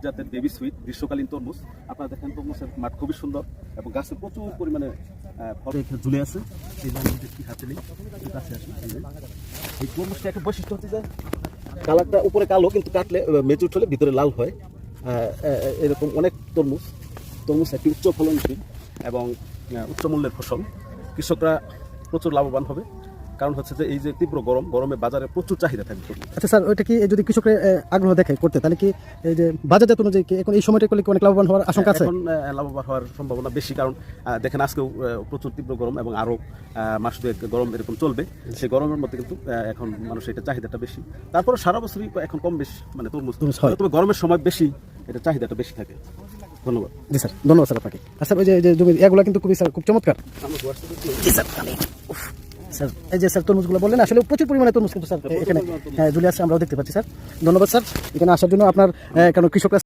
জাতের baby sweet গ্রীষ্মকালীন তরমুজ। আপনারা দেখেন তরমুজের মাঠ খুবই সুন্দর এবং গাছে প্রচুর পরিমাণে ঝুলে আছে। এই তরমুজটা একটা বৈশিষ্ট্য হচ্ছে যে, কালারটা উপরে কালো, কিন্তু কাটলে মেচুর হলে ভিতরে লাল হয়। এরকম অনেক তরমুজ। তরমুজ একটি উচ্চ ফলনশীল এবং উচ্চ মূল্যের ফসল। কৃষকরা প্রচুর লাভবান হবে। কারণ হচ্ছে যে এই যে তীব্র গরম গরমে বাজারে প্রচুর চাহিদা থাকবে আচ্ছা স্যার ওইটা কি যদি কৃষকের আগ্রহ দেখে করতে তাহলে কি এই যে বাজারজাত অনুযায়ী কি এখন এই সময়টা করলে কি অনেক লাভবান হওয়ার আশঙ্কা আছে? এখন লাভবান হওয়ার সম্ভাবনা বেশি কারণ আহ, দেখেন আজকেও প্রচুর তীব্র গরম এবং আরও আহ, মাস দুয়েক গরম এরকম চলবে। সেই গরমের মধ্যে কিন্তু এখন মানুষ এটা চাহিদাটা বেশি। তারপরে সারা বছরই এখন কম বেশি মানে তরমুজ। তরমুজ হয়। তবে গরমের সময় বেশি এটা চাহিদাটা বেশি থাকে। ধন্যবাদ। জি স্যার ধন্যবাদ স্যার আপনাকে। স্যার ওই যে জমি এগুলো কিন্তু খুবই স্যার খুব চমৎকার। জি স্যার আমি উফ, স্যার, এই যে স্যার তরমুজগুলো বললেন, আসলে প্রচুর পরিমাণে তরমুজ কিন্তু স্যার এখানে হ্যাঁ ঝুলে আছে, আমরাও দেখতে পাচ্ছি, স্যার। ধন্যবাদ, স্যার। এখানে আসার জন্য আপনার কারণ কৃষকরা